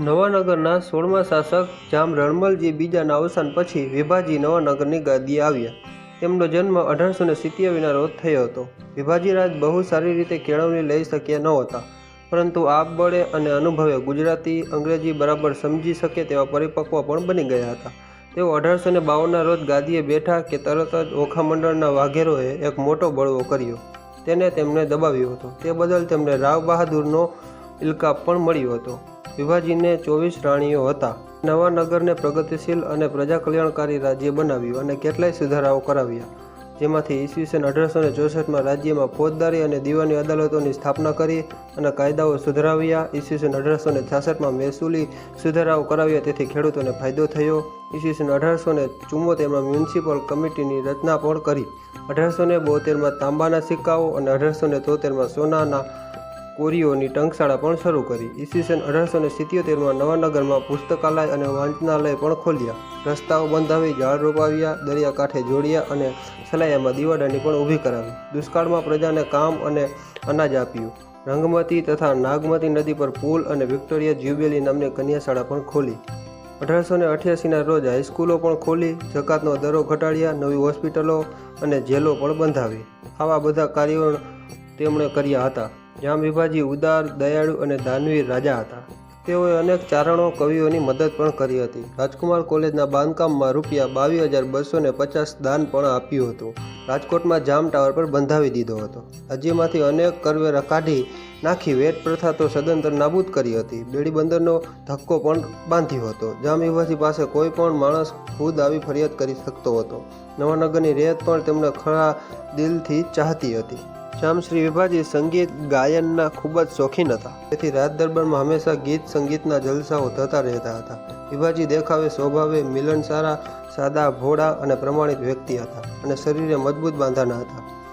નવાનગરના સોળમા શાસક જામ રણમલજી બીજાના અવસાન પછી વિભાજી નવાનગરની ગાદીએ આવ્યા. તેમનો જન્મ અઢારસો ને સિત્યાવીના રોજ થયો હતો. વિભાજી રાજ બહુ સારી રીતે કેળવણી લઈ શક્યા નહોતા પરંતુ આપ બળે અને અનુભવે ગુજરાતી અંગ્રેજી બરાબર સમજી શકે તેવા પરિપક્વ પણ બની ગયા હતા. તેઓ અઢારસો ને બાવનના રોજ ગાદીએ બેઠા કે તરત જ ઓખામંડળના વાઘેરોએ એક મોટો બળવો કર્યો. તેને તેમને દબાવ્યો હતો. તે બદલ તેમને રાવ બહાદુરનો ઇલકાપ પણ મળ્યો હતો. વિભાજીને ચોવીસ રાણીઓ હતા. નવાનગરને પ્રગતિશીલ અને પ્રજા કલ્યાણકારી રાજ્ય બનાવ્યું અને કેટલાય સુધારાઓ કરાવ્યા. જેમાંથી ઈસવીસન અઢારસો ને ચોસઠમાં રાજ્યમાં ફોજદારી અને દીવાની અદાલતોની સ્થાપના કરી અને કાયદાઓ સુધરાવ્યા. ઈસવીસન અઢારસો ને છાસઠમાં મહેસૂલી સુધારાઓ કરાવ્યા, તેથી ખેડૂતોને ફાયદો થયો. ઈસવીસન અઢારસો ને ચુમ્મોતેરમાં મ્યુનિસિપલ કમિટીની રચના પણ કરી. અઢારસો ને બોતેરમાં તાંબાના સિક્કાઓ અને અઢારસો ને તોતેરમાં સોનાના કોરીઓની ટંકશાળા પણ શરૂ કરી. ઈસવીસન અઢારસો ને સિત્યોતેરમાં નવાનગરમાં પુસ્તકાલય અને વાંચનાલય પણ ખોલ્યા. રસ્તાઓ બંધાવી ઝાડ રોપાવ્યા દરિયા કાંઠે જોડ્યા અને સલાયામાં દિવાડાની પણ ઊભી કરાવી. દુષ્કાળમાં પ્રજાને કામ અને અનાજ આપ્યું. રંગમતી તથા નાગમતી નદી પર પુલ અને વિક્ટોરિયા જ્યુબેલી નામની કન્યાશાળા પણ ખોલી. અઢારસો ને અઠ્યાસીના રોજ હાઈસ્કૂલો પણ ખોલી, જકાતનો દરો ઘટાડ્યા, નવી હોસ્પિટલો અને જેલો પણ બંધાવી. આવા બધા કાર્યો તેમણે કર્યા હતા. જામ વિભાજી ઉદાર, દયાળુ અને દાનવીર રાજા હતા. તેઓએ અનેક ચારણો કવિઓની મદદ પણ કરી હતી. રાજકુમાર કોલેજના બાંધકામમાં રૂપિયા બાવીસ હજાર બસો ને પચાસ દાન પણ આપ્યું હતું. રાજકોટમાં જામ ટાવર પર બંધાવી દીધો હતો. હજીમાંથી અનેક કરવેરા કાઢી નાખી વેટ પ્રથા તો સદંતર નાબૂદ કરી હતી. બેડી બંદરનો ધક્કો પણ બાંધ્યો હતો. જામ વિભાજી પાસે કોઈ પણ માણસ ખુદ આવી ફરિયાદ કરી શકતો હતો. નવાનગરની રેત પણ તેમને ખરા દિલથી ચાહતી હતી. શ્યામ શ્રી વિભાજી સંગીત ગાયનના ખૂબ જ શોખીન હતા. તેથી રાજ દરબારમાં હંમેશા ગીત સંગીતના જલસાઓ થતા રહેતા હતા. વિભાજી દેખાવે સ્વભાવે મિલનસારા, સાદા ભોળા અને પ્રમાણિત વ્યક્તિ હતા અને શરીરે મજબૂત બાંધાના હતા.